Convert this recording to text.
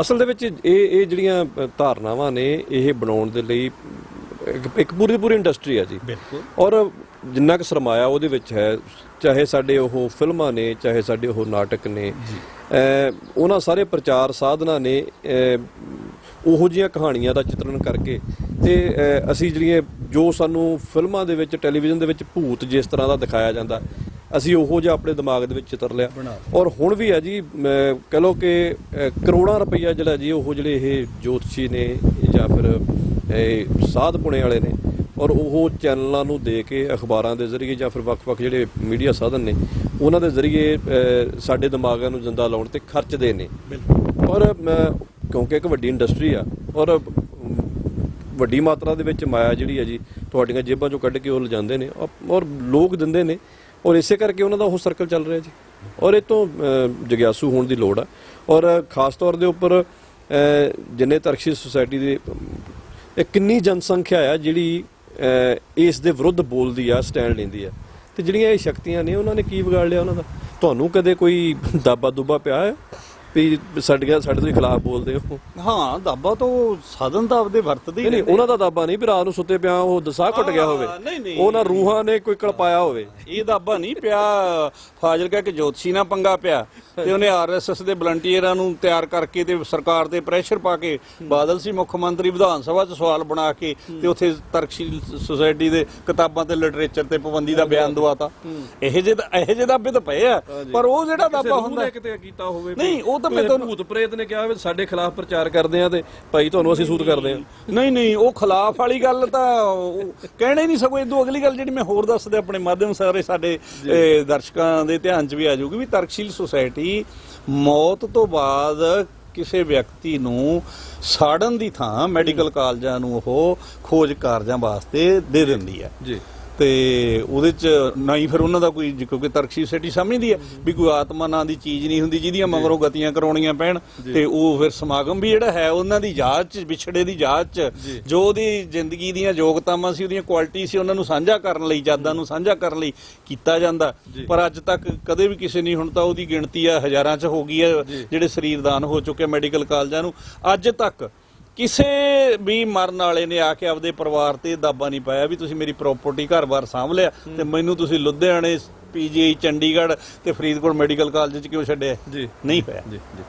ਅਸਲ ਦੇ ਵਿੱਚ ਇਹ ਇਹ ਜਿਹੜੀਆਂ ਧਾਰਨਾਵਾਂ ਨੇ ਇਹ ਬਣਾਉਣ ਦੇ ਲਈ ਇੱਕ- ਪੂਰੀ ਦੀ ਪੂਰੀ ਇੰਡਸਟਰੀ ਆ ਜੀ। ਬਿਲਕੁਲ। ਔਰ ਜਿੰਨਾ ਕੁ ਸਰਮਾਇਆ ਉਹਦੇ ਵਿੱਚ ਹੈ ਚਾਹੇ ਸਾਡੇ ਉਹ ਫਿਲਮਾਂ ਨੇ ਚਾਹੇ ਸਾਡੇ ਉਹ ਨਾਟਕ ਨੇ ਉਹਨਾਂ ਸਾਰੇ ਪ੍ਰਚਾਰ ਸਾਧਨਾਂ ਨੇ ਉਹੋ ਜਿਹੀਆਂ ਕਹਾਣੀਆਂ ਦਾ ਚਿਤਰਣ ਕਰਕੇ ਤੇ ਅਸੀਂ ਜਿਹੜੀਆਂ ਜੋ ਸਾਨੂੰ ਫਿਲਮਾਂ ਦੇ ਵਿੱਚ ਟੈਲੀਵਿਜ਼ਨ ਦੇ ਵਿੱਚ ਭੂਤ ਜਿਸ ਤਰ੍ਹਾਂ ਦਾ ਦਿਖਾਇਆ ਜਾਂਦਾ ਅਸੀਂ ਉਹੋ ਜਿਹਾ ਆਪਣੇ ਦਿਮਾਗ ਦੇ ਵਿੱਚ ਚਿੱਤਰ ਲਿਆ। ਔਰ ਹੁਣ ਵੀ ਹੈ ਜੀ ਕਹ ਲਓ ਕਿ ਕਰੋੜਾਂ ਰੁਪਈਆ ਜਿਹੜਾ ਜੀ ਉਹ ਜਿਹੜੇ ਇਹ ਜੋਤਸ਼ੀ ਨੇ ਜਾਂ ਫਿਰ ਇਹ ਸਾਧ ਪੁਣੇ ਵਾਲੇ ਨੇ ਔਰ ਉਹ ਚੈਨਲਾਂ ਨੂੰ ਦੇ ਕੇ ਅਖਬਾਰਾਂ ਦੇ ਜ਼ਰੀਏ ਜਾਂ ਫਿਰ ਵੱਖ-ਵੱਖ ਜਿਹੜੇ ਮੀਡੀਆ ਸਾਧਨ ਨੇ ਉਹਨਾਂ ਦੇ ਜ਼ਰੀਏ ਸਾਡੇ ਦਿਮਾਗਾਂ ਨੂੰ ਜਿੰਦਾ ਲਾਉਣ ਤੇ ਖਰਚਦੇ ਨੇ। ਔਰ ਕਿਉਂਕਿ ਇੱਕ ਵੱਡੀ ਇੰਡਸਟਰੀ ਆ ਔਰ ਵੱਡੀ ਮਾਤਰਾ ਦੇ ਵਿੱਚ ਮਾਇਆ ਜਿਹੜੀ ਹੈ ਜੀ ਤੁਹਾਡੀਆਂ ਜੇਬਾਂ ਚੋਂ ਕੱਢ ਕੇ ਉਹ ਲਿਜਾਂਦੇ ਨੇ ਔਰ ਲੋਕ ਦਿੰਦੇ ਨੇ ਔਰ ਇਸੇ ਕਰਕੇ ਉਹਨਾਂ ਦਾ ਉਹ ਸਰਕਲ ਚੱਲ ਰਿਹਾ ਜੀ। ਔਰ ਇਹ ਤੋਂ ਜਗਿਆਸੂ ਹੋਣ ਦੀ ਲੋੜ ਆ। ਔਰ ਖਾਸ ਤੌਰ ਦੇ ਉੱਪਰ ਜਿੰਨੇ ਤਰਕਸ਼ੀ ਸੁਸਾਇਟੀ ਦੇ ਇਹ ਕਿੰਨੀ ਜਨਸੰਖਿਆ ਆ ਜਿਹੜੀ ਇਸ ਦੇ ਵਿਰੁੱਧ ਬੋਲਦੀ ਆ ਸਟੈਂਡ ਲੈਂਦੀ ਆ। ਤੇ ਜਿਹੜੀਆਂ ਇਹ ਸ਼ਕਤੀਆਂ ਨੇ, ਉਹਨਾਂ ਨੇ ਕੀ ਵਿਗਾੜ ਲਿਆ ਉਹਨਾਂ ਦਾ? ਤੁਹਾਨੂੰ ਕਦੇ ਕੋਈ ਦਾਬਾ ਦੁਬਾ ਪਿਆ ਹੈ? ਵੀ ਸਾਡੀਆਂ ਸਾਡੇ ਤੋਂ ਖਿਲਾਫ ਬੋਲਦੇ ਹੋ। ਹਾਂ ਦਾਬਾ ਤੋਂ ਸਾਧਨ ਤਾਂ ਆਪਦੇ ਵਰਤਦੇ ਹੀ ਨਹੀਂ ਰਹਿੰਦੇ। ਉਹਨਾਂ ਦਾ ਦਾਬਾ ਨਹੀਂ ਵੀ ਰਾਤ ਨੂੰ ਸੁੱਤੇ ਪਿਆ ਉਹ ਦਸਾ ਘੁੱਟ ਗਿਆ ਹੋਵੇ। ਹਾਂ, ਨਹੀਂ, ਨਹੀਂ। ਉਹਨਾਂ ਰੂਹਾਂ ਨੇ ਕੋਈ ਕਲਪਾਇਆ ਹੋਵੇ। ਇਹ ਦਾਬਾ ਨਹੀਂ ਪਿਆ ਫਾਜ਼ਿਲਕਾ ਕਿ ਜੋਤਸ਼ੀ ਨਾਲ ਪੰਗਾ ਪਿਆ ਤੇ ਉਹਨੇ ਆਰਐਸਐਸ ਦੇ ਵਲੰਟੀਅਰਾਂ ਨੂੰ ਤਿਆਰ ਕਰਕੇ ਤੇ ਸਰਕਾਰ ਤੇ ਪ੍ਰੈਸ਼ਰ ਪਾ ਕੇ ਬਾਦਲ ਸੀ ਮੁੱਖ ਮੰਤਰੀ ਵਿਧਾਨ ਸਭਾ 'ਚ ਸਵਾਲ ਬਣਾ ਕੇ ਤੇ ਉੱਥੇ ਤਰਕਸ਼ੀਲ ਸੁਸਾਇਟੀ ਦੇ ਕਿਤਾਬਾਂ ਤੇ ਲਿਟਰੇਚਰ ਤੇ ਪਾਬੰਦੀ ਦਾ ਬਿਆਨ ਦਵਾਤਾ। ਇਹੋ ਜਿਹੇ ਇਹੋ ਜਿਹੇ ਦਾਬੇ ਤਾਂ ਪਏ ਆ ਪਰ ਉਹ ਜਿਹੜਾ ਦਾਬਾ ਹੁੰਦਾ ਕਿਤੇ ਕੀਤਾ ਹੋਵੇ ਨਹੀਂ, ਉਹ ਤਾਂ ਮੈਂ ਤੁਹਾਨੂੰ- ਭੂਤ ਪ੍ਰੇਤ ਨੇ ਕਿਹਾ ਵੀ ਸਾਡੇ ਖਿਲਾਫ ਪ੍ਰਚਾਰ ਕਰਦੇ ਆ ਤੇ ਭਾਈ ਤੁਹਾਨੂੰ ਅਸੀਂ ਸੂਤ ਕਰਦੇ ਆ। ਨਹੀਂ ਨਹੀਂ ਉਹ ਖਿਲਾਫ ਵਾਲੀ ਗੱਲ ਤਾਂ ਕਹਿਣਾ ਨਹੀਂ ਸਗੋਂ ਇਦੋਂ ਅਗਲੀ ਗੱਲ ਜਿਹੜੀ ਮੈਂ ਹੋਰ ਦੱਸਦੇ ਆਪਣੇ ਮਾਧਿਅਮ ਸਾਰੇ ਸਾਡੇ ਦਰਸ਼ਕਾਂ ਦੇ ਧਿਆਨ 'ਚ ਵੀ ਆ ਜਾਊਗੀ ਵੀ ਤਰਕਸ਼ੀਲ ਸੁਸਾਇਟੀ ਮੌਤ ਤੋਂ ਬਾਅਦ ਕਿਸੇ ਵਿਅਕਤੀ ਨੂੰ ਸਾੜਨ ਦੀ ਥਾਂ ਮੈਡੀਕਲ ਕਾਲਜਾਂ ਨੂੰ ਉਹ ਖੋਜ ਕਾਰਜਾਂ ਵਾਸਤੇ ਦੇ ਦਿੰਦੀ ਹੈ। ਜੀ। ਤੇ ਉਹਦੇ ਚ ਨਾ ਹੀ ਫਿਰ ਉਹਨਾਂ ਦਾ ਕੋਈ ਕਿਉਂਕਿ ਤਰਕਸ਼ੀ ਸੈਟੀ ਸਮਝਦੀ ਹੈ ਵੀ ਕੋਈ ਆਤਮਾ ਨਾਂ ਦੀ ਚੀਜ਼ ਨਹੀਂ ਹੁੰਦੀ ਜਿਹਦੀਆਂ ਮਗਰੋਂ ਗਤੀਆਂ ਕਰਾਉਣੀਆਂ ਪੈਣ ਤੇ ਉਹ ਫਿਰ ਸਮਾਗਮ ਵੀ ਜਿਹੜਾ ਹੈ ਉਹਨਾਂ ਦੀ ਯਾਦ ਚ ਵਿਛੜੇ ਦੀ ਯਾਦ ਚ ਜੋ। ਉਹਦੀ ਜ਼ਿੰਦਗੀ ਦੀਆਂ ਯੋਗਤਾਵਾਂ ਸੀ ਉਹਦੀਆਂ ਕੁਆਲਿਟੀ ਸੀ ਉਹਨਾਂ ਨੂੰ ਸਾਂਝਾ ਕਰਨ ਲਈ ਯਾਦਾਂ ਨੂੰ ਸਾਂਝਾ ਕਰਨ ਲਈ ਕੀਤਾ ਜਾਂਦਾ। ਪਰ ਅੱਜ ਤੱਕ ਕਦੇ ਵੀ ਕਿਸੇ ਨਹੀਂ ਹੁਣ ਤਾਂ ਉਹਦੀ ਗਿਣਤੀ ਆ ਹਜ਼ਾਰਾਂ ਚ ਹੋ ਗਈ ਹੈ ਜਿਹੜੇ ਸਰੀਰ ਦਾਨ ਹੋ ਚੁੱਕੇ ਮੈਡੀਕਲ ਕਾਲਜਾਂ ਨੂੰ। ਅੱਜ ਤੱਕ ਕਿਸੇ ਵੀ ਮਰਨ ਵਾਲੇ ਨੇ ਆ ਕੇ ਆਪਦੇ ਪਰਿਵਾਰ ਤੇ ਦਾਬਾ ਨਹੀਂ ਪਾਇਆ ਵੀ ਤੁਸੀਂ ਮੇਰੀ ਪ੍ਰਾਪਰਟੀ ਘਰ-ਬਾਰ ਸਾਂਭ ਲਿਆ ਤੇ ਮੈਨੂੰ ਤੁਸੀਂ ਲੁਧਿਆਣੇ ਪੀਜੀਆਈ ਚੰਡੀਗੜ੍ਹ ਤੇ ਫਰੀਦਕੋਟ ਮੈਡੀਕਲ ਕਾਲਜ ਚ ਕਿਉਂ ਛੱਡਿਆ? ਜੀ। ਨਹੀਂ ਹੋਇਆ ਜੀ ਜੀ।